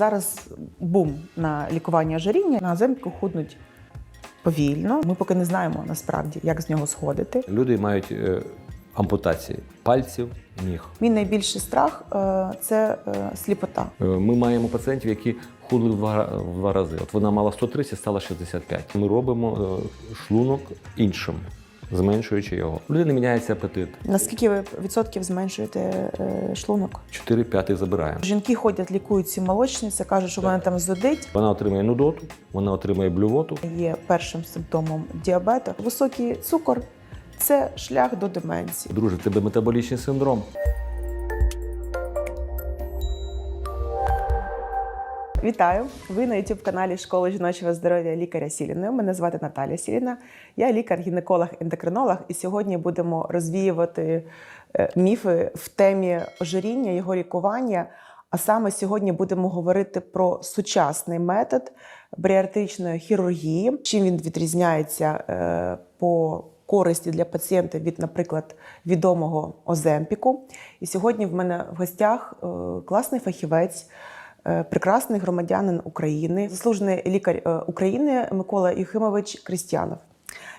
Зараз бум на лікування ожиріння. На оземпіку худнуть повільно. Ми поки не знаємо насправді, як з нього сходити. Люди мають е, ампутації пальців, ніг. Мій найбільший страх е, це е, сліпота. Ми маємо пацієнтів, які худли в два, рази. От вона мала 130, стала 65. Ми робимо шлунок іншим, зменшуючи його. У людини міняється апетит. Наскільки ви відсотків зменшуєте е, шлунок? 4 5 забираємо. Жінки ходять, лікуються молочниці, кажуть, що вона там зудить. Вона отримує нудоту, вона отримує блювоту. Є першим симптомом діабету. Високий цукор це шлях до деменції. Друже, в тебе метаболічний синдром. Вітаю! Ви на youtube каналі Школи жіночого здоров'я лікаря Сіліної. Мене звати Наталя Сіліна. Я лікар-гінеколог, ендокринолог, і сьогодні будемо розвіювати е, міфи в темі ожиріння, його лікування. А саме сьогодні будемо говорити про сучасний метод баріатричної хірургії, чим він відрізняється е, по користі для пацієнта від, наприклад, відомого Оземпіку. І сьогодні в мене в гостях е, класний фахівець. Е, прекрасний громадянин України, заслужений лікар е, України Микола Юхимович Крістіанов.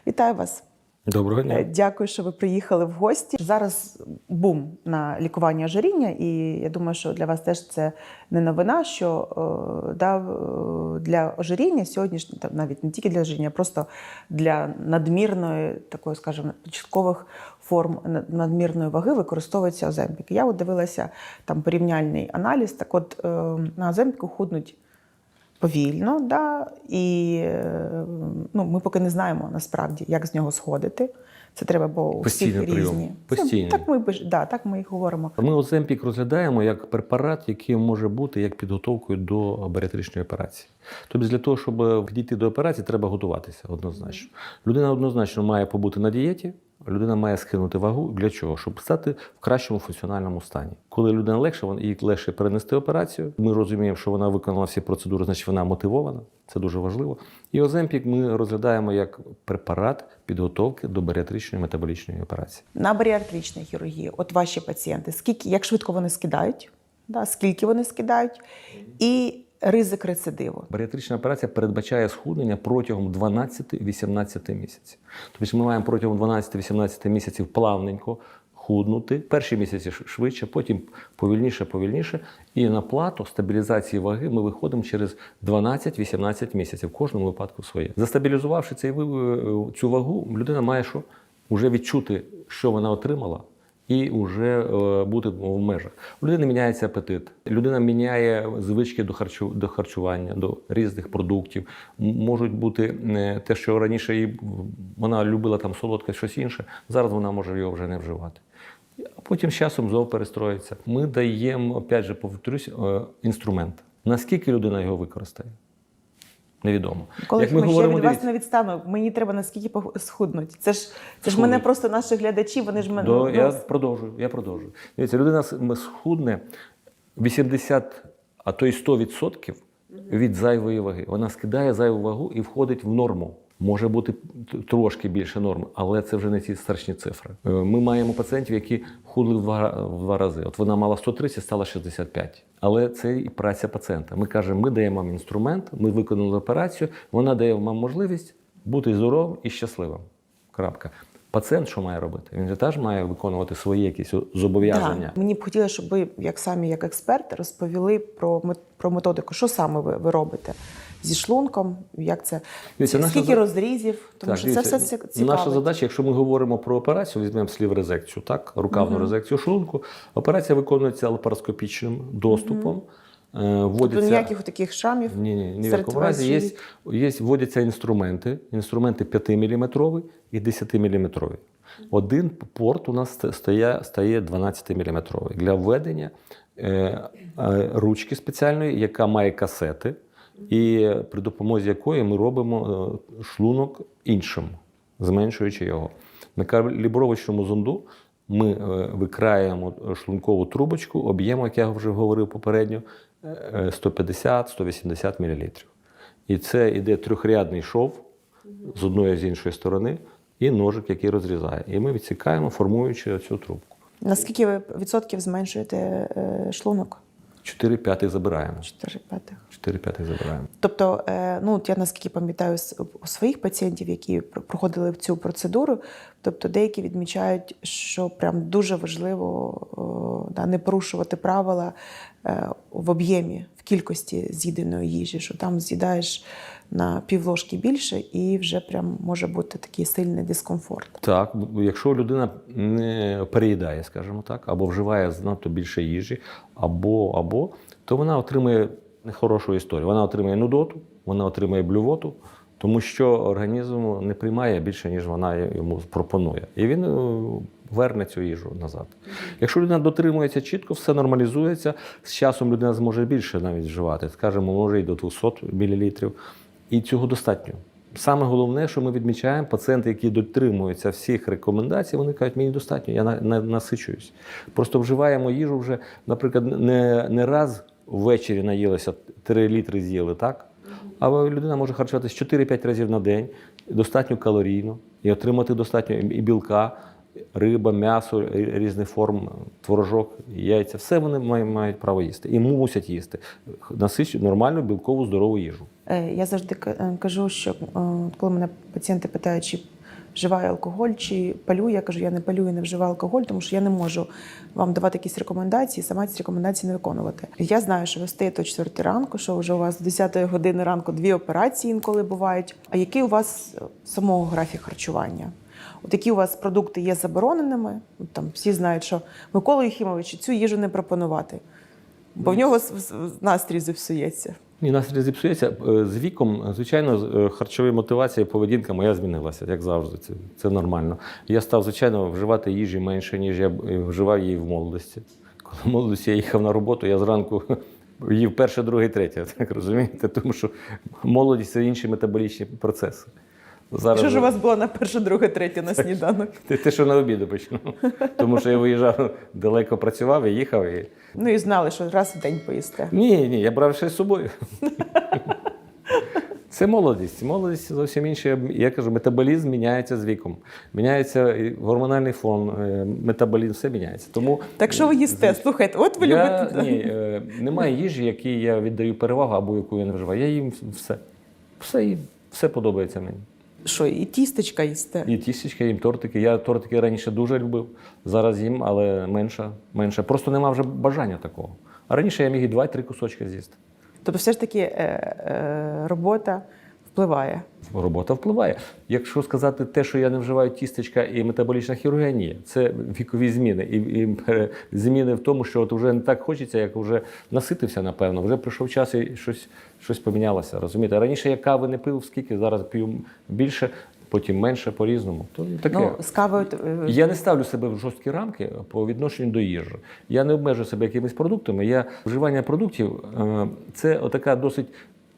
Вітаю вас! Доброго Е, дня. Дякую, що ви приїхали в гості. Зараз бум на лікування ожиріння, і я думаю, що для вас теж це не новина, що е, да, е, для ожиріння сьогодні та навіть не тільки для ожиріння, а просто для надмірної, такої, скажімо, початкових форм надмірної ваги використовується оземпік. Я от дивилася там порівняльний аналіз. Так, от е, на оземпіку худнуть повільно, да, і е, ну, ми поки не знаємо насправді, як з нього сходити. Це треба, бо у всіх прийом. різні. Постійний. Це, так, ми, да, так ми і говоримо. Ми Оземпік розглядаємо як препарат, який може бути як підготовкою до баріатричної операції. Тобто для того, щоб підійти до операції, треба готуватися однозначно. Людина однозначно має побути на дієті, людина має скинути вагу. Для чого? Щоб стати в кращому функціональному стані. Коли людина легше, їй легше перенести операцію. Ми розуміємо, що вона виконала всі процедури, значить вона мотивована. Це дуже важливо. І Оземпік ми розглядаємо як препарат підготовки до баріатричної метаболічної операції. На баріатричній хірургії, от ваші пацієнти, скільки, як швидко вони скидають, да, скільки вони скидають, і ризик рецидиву. Баріатрична операція передбачає схуднення протягом 12-18 місяців. Тобто ми маємо протягом 12-18 місяців плавненько худнути. Перші місяці швидше, потім повільніше, повільніше. І на плату стабілізації ваги ми виходимо через 12-18 місяців, в кожному випадку своє. Застабілізувавши цей, е, цю вагу, людина має що? Уже відчути, що вона отримала, і вже е, бути в межах. У людини міняється апетит. Людина міняє звички до харчу до харчування, до різних продуктів. Можуть бути е, те, що раніше їй вона любила там солодке щось інше. Зараз вона може його вже не вживати. А потім з часом знову перестроїться. Ми даємо, опять же, повторюсь, е, інструмент. Наскільки людина його використає? Невідомо. Коли Як ми ми ще говоримо, від вас не відстану, мені треба наскільки схуднуть. Це ж це ж мене просто наші глядачі, вони ж мене. До, ну, я продовжую, я продовжую. Дивіться, людина схудне 80, а то й 100% від зайвої ваги. Вона скидає зайву вагу і входить в норму. Може бути трошки більше норми, але це вже не ці страшні цифри. Е, Ми маємо пацієнтів, які худли в два, в два рази. От вона мала 130, стала 65. Але це і праця пацієнта. Ми кажемо, ми даємо вам інструмент, ми виконали операцію, вона дає вам можливість бути здоровим і щасливим. Крапка. Пацієнт що має робити? Він же теж має виконувати свої якісь зобов'язання. Да. Мені б хотілося, щоб ви, як самі як експерти, розповіли про, про методику, що саме ви, ви робите зі шлунком, як це Дивіться, скільки розрізів, тому Так, що це все цікаво. Наша задача, якщо ми говоримо про операцію, візьмемо слів резекцію, так, рукавну резекцію шлунку. Операція виконується лапароскопічним доступом. Е, Тобто ніяких таких шрамів. Ні, ні, ні в якому разі. Є, є, вводяться інструменти, інструменти 5-мм і 10-мм. Один порт у нас стає, стає 12-мм для введення е, е, ручки спеціальної, яка має касети, і при допомозі якої ми робимо е, шлунок іншим, зменшуючи його. На калібровочному зонду ми е, викраємо шлункову трубочку об'єму, як я вже говорив попередньо, е, 150-180 мл. І це йде трьохрядний шов з одної з іншої сторони, і ножик, який розрізає. І ми відсікаємо, формуючи цю трубку. Наскільки ви відсотків зменшуєте е, шлунок? 4 п'ятих забираємо. Чотири п'ятих. Чотири п'ятих забираємо. Тобто, е, ну я наскільки пам'ятаю у своїх пацієнтів, які пр- проходили цю процедуру, тобто деякі відмічають, що прям дуже важливо да, не порушувати правила в об'ємі, в кількості з'їденої їжі, що там з'їдаєш на півложки більше, і вже прям може бути такий сильний дискомфорт. Так, якщо людина не переїдає, скажімо так, або вживає занадто більше їжі, або, або, то вона отримує нехорошу історію. Вона отримує нудоту, вона отримує блювоту, тому що організм не приймає більше, ніж вона йому пропонує. І він е, верне цю їжу назад. Якщо людина дотримується чітко, все нормалізується, з часом людина зможе більше навіть вживати, скажімо, може і до 200 мл. І цього достатньо. Саме головне, що ми відмічаємо, пацієнти, які дотримуються всіх рекомендацій, вони кажуть, мені достатньо, я на- на- насичуюсь. Просто вживаємо їжу вже, наприклад, не, не раз ввечері наїлися 3 літри з'їли, так? А людина може харчуватися 4-5 разів на день, достатньо калорійно, і отримати достатньо і білка, риба, м'ясо різних форм, творожок, яйця. Все вони мають, мають право їсти і мусять їсти. Насич нормальну білкову здорову їжу. Е, Я завжди е, кажу, що е, коли мене пацієнти питають, чи вживаю алкоголь, чи палю, я кажу, я не палю і не вживаю алкоголь, тому що я не можу вам давати якісь рекомендації, сама ці рекомендації не виконувати. Я знаю, що ви стаєте о 4 ранку, що вже у вас до 10 години ранку дві операції інколи бувають. А який у вас самого графік харчування? От які у вас продукти є забороненими? От Там всі знають, що Микола Єхімович цю їжу не пропонувати, бо в нього с- с- настрій зіпсується. Ні, настрій зіпсується. Е, З віком, звичайно, з- е, харчові мотивації, поведінка моя змінилася, як завжди. Це, це нормально. Я став, звичайно, вживати їжі менше, ніж я е, вживав її в молодості. Коли в молодості я їхав на роботу, я зранку їв перше, друге, третє. Так розумієте? Тому що молодість це інші метаболічні процеси. Зараз Що ж у вас було на перше, друге, третє на сніданок? те, те, що на обіду почну. Тому що я виїжджав далеко працював, я їхав і. Ну і знали, що раз в день поїсте. Ні, ні, я брав ще з собою. Це молодість. Молодість зовсім інше. Я кажу, метаболізм міняється з віком. Міняється гормональний фон, е, метаболізм, все міняється. Тому Так що ви їсте? Слухайте, от ви я, любите. ні, е, немає їжі, якій я віддаю перевагу або яку я не вживаю. Я їм все. Все їм, все подобається мені. Що, і тістечка їсте? І тістечка, їм тортики. Я тортики раніше дуже любив. Зараз їм, але менше. менше. Просто нема вже бажання такого. А раніше я міг і два-три кусочки з'їсти. Тобто, все ж таки е, е, робота впливає. Робота впливає. Якщо сказати те, що я не вживаю тістечка і метаболічна хірургія, ні. Це вікові зміни. І, і е, зміни в тому, що от вже не так хочеться, як вже наситився, напевно. Вже прийшов час і щось, щось помінялося. Розумієте? Раніше я кави не пив, скільки, зараз п'ю більше, потім менше по-різному. То таке. Ну, з кавою е, Я не ставлю себе в жорсткі рамки по відношенню до їжі. Я не обмежую себе якимись продуктами. Я вживання продуктів е, це така досить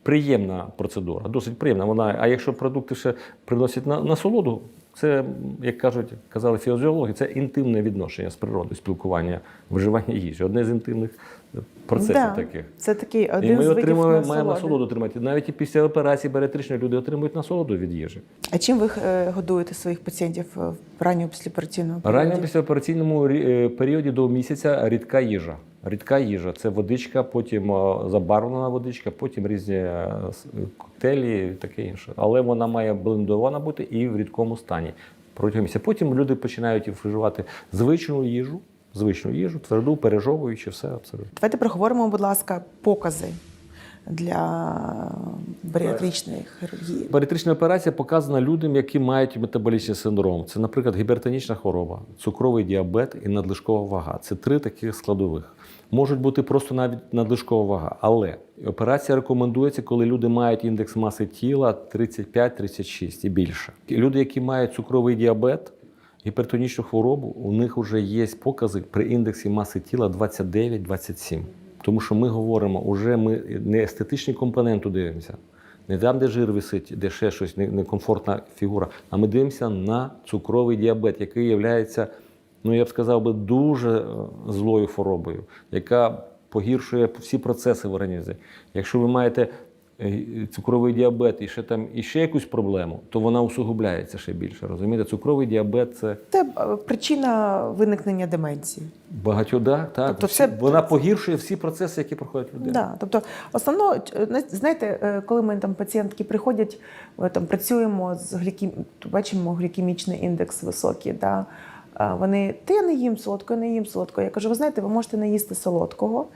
приємна процедура. Досить приємна. Вона, а якщо продукти ще приносять на, насолоду, це, як кажуть, казали фізіологи, це інтимне відношення з природою, спілкування, виживання їжі. Одне з інтимних процесів да, таких. Це такий І ми з видів отримуємо, маємо насолоди. насолоду отримати. Навіть і після операції баріатричної люди отримують насолоду від їжі. А чим ви е, годуєте своїх пацієнтів е, в ранньо післяопераційному періоді? Ранньо післяопераційному е, періоді до місяця рідка їжа. Рідка їжа це водичка, потім забарвлена водичка, потім різні коктейлі і таке інше. Але вона має блендована бути і в рідкому стані протягом місяця. Потім люди починають вживати звичну їжу, звичну їжу, тверду, пережовуючи все абсолютно. Давайте проговоримо, будь ласка, покази для баріатричної хірургії. Баріатрична операція показана людям, які мають метаболічний синдром. Це, наприклад, гіпертонічна хвороба, цукровий діабет і надлишкова вага. Це три таких складових. Можуть бути просто навіть надлишкова вага. Але операція рекомендується, коли люди мають індекс маси тіла 35-36 і більше. Люди, які мають цукровий діабет, гіпертонічну хворобу, у них вже є покази при індексі маси тіла 29-27. Тому що ми говоримо, уже ми не естетичні компоненти дивимося, не там, де жир висить, де ще щось некомфортна фігура, а ми дивимося на цукровий діабет, який є, ну я б сказав би, дуже е, злою хворобою, яка погіршує всі процеси в організмі. Якщо ви маєте цукровий діабет і ще там і ще якусь проблему, то вона усугубляється ще більше. Розумієте, цукровий діабет це Це е, причина виникнення деменції. багатьода, так Тобто всі- це- вона погіршує всі процеси, які проходять людина. Да, тобто, основно, е, знаєте, е, коли ми там пацієнтки приходять, ми там працюємо з глікім... бачимо глікемічний індекс високий. Да? Вони, я не їм солодкого, не їм солодкого. Я кажу, ви знаєте, ви можете не їсти солодкого.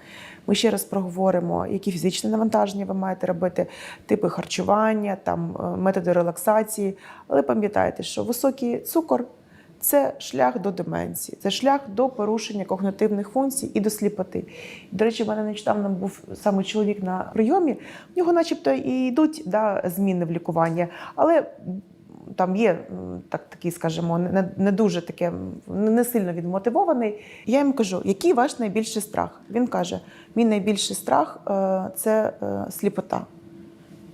Ми ще раз проговоримо, які фізичні навантаження ви маєте робити, типи харчування, там, е, методи релаксації. Але пам'ятайте, що високий цукор це шлях до деменції, це шлях до порушення когнитивних функцій і до сліпоти. До речі, в мене нещодавно був саме чоловік на прийомі. В нього, начебто, і йдуть да, зміни в лікуванні, але там є так, такий, скажімо, не, не дуже таке, не сильно відмотивований. Я йому кажу, який ваш найбільший страх? Він каже: мій найбільший страх е, це е, сліпота.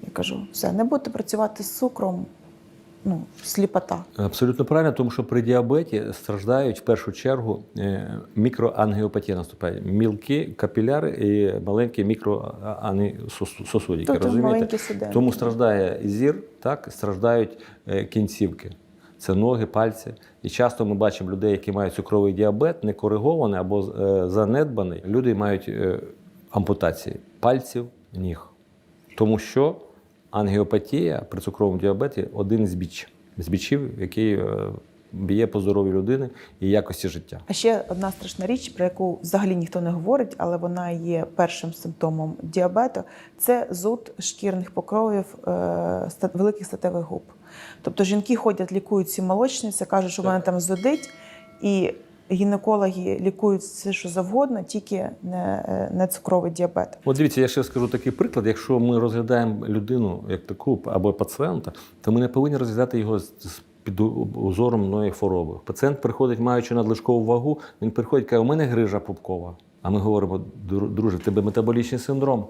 Я кажу, все, не будете працювати з цукром, ну, сліпота. Абсолютно правильно, тому що при діабеті страждають в першу чергу е, мікроангіопатія наступає. Мілкі капіляри і маленькі мікрососудики. Тобто розумієте? Тому страждає зір, так, страждають е, кінцівки. Це ноги, пальці. І часто ми бачимо людей, які мають цукровий діабет, не коригований або е, занедбаний. Люди мають ампутації пальців, ніг. Тому що ангіопатія при цукровому діабеті один з біч, з бічів, який е, б'є по здоров'ю людини і якості життя. А ще одна страшна річ, про яку взагалі ніхто не говорить, але вона є першим симптомом діабету, це зуд шкірних покровів е, великих статевих губ. Тобто жінки ходять, лікують ці молочниці, кажуть, що в мене там зудить, і гінекологи лікують все, що завгодно, тільки не, е, не цукровий діабет. От дивіться, я ще скажу такий приклад. Якщо ми розглядаємо людину як таку або пацієнта, то ми не повинні розглядати його з під узором одної хвороби. Пацієнт приходить, маючи надлишкову вагу, він приходить, каже, у мене грижа пупкова. А ми говоримо, друже, тебе метаболічний синдром.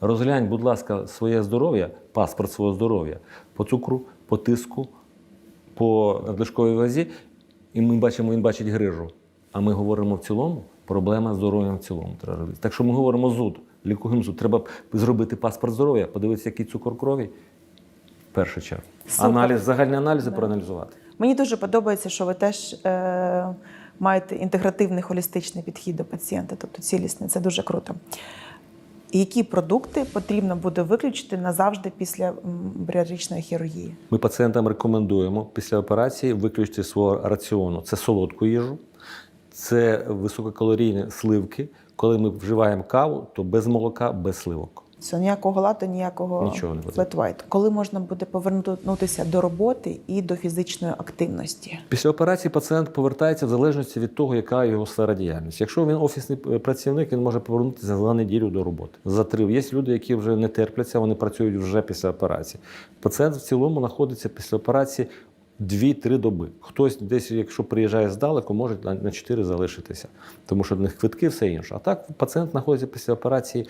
Розглянь, будь ласка, своє здоров'я, паспорт свого здоров'я по цукру, по тиску, по надлишковій вазі, і ми бачимо, він бачить грижу. А ми говоримо в цілому, проблема з здоров'ям в цілому треба робити. Так що ми говоримо зуд, лікуємо зуд. Треба зробити паспорт здоров'я, подивитися, який цукор крові. В першу чергу. Супер. Аналіз, загальні аналізи Да. проаналізувати. Мені дуже подобається, що ви теж е, маєте інтегративний холістичний підхід до пацієнта, тобто цілісний. Це дуже круто. Які продукти потрібно буде виключити назавжди після баріатричної хірургії? Ми пацієнтам рекомендуємо після операції виключити свого раціону це солодку їжу, це висококалорійні сливки. Коли ми вживаємо каву, то без молока, без сливок. Все, ніякого лату, ніякого Нічого не потрібно. флет-вайт. Коли можна буде повернутися до роботи і до фізичної активності? Після операції пацієнт повертається в залежності від того, яка його сфера діяльності. Якщо він офісний працівник, він може повернутися за неділю до роботи. За три є люди, які вже не терпляться, вони працюють вже після операції. Пацієнт в цілому знаходиться після операції. Дві-три доби. Хтось десь, якщо приїжджає здалеку, може на- 4 залишитися, тому що в них квитки, все інше. А так пацієнт знаходиться після операції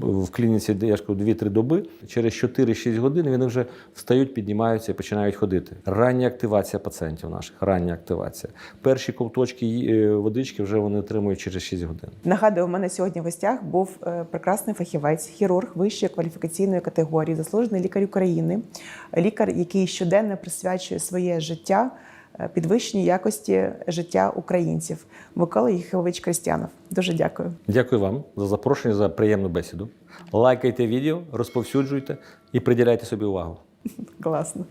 в клініці, де я ж кажу, 2-3 доби. Через 4-6 годин вони вже встають, піднімаються і починають ходити. Рання активація пацієнтів наших, рання активація. Перші ковточки е, водички вже вони отримують через 6 годин. Нагадую, у мене сьогодні в гостях був е, прекрасний фахівець, хірург вищої кваліфікаційної категорії, заслужений лікар України, лікар, який щоденно присвячує своє життя е, підвищенню якості життя українців. Микола Єхович Крістянов. Дуже дякую. Дякую вам за запрошення, за приємну бесіду. Лайкайте відео, розповсюджуйте і приділяйте собі увагу. Класно.